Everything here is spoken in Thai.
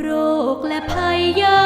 โรคและภัยยา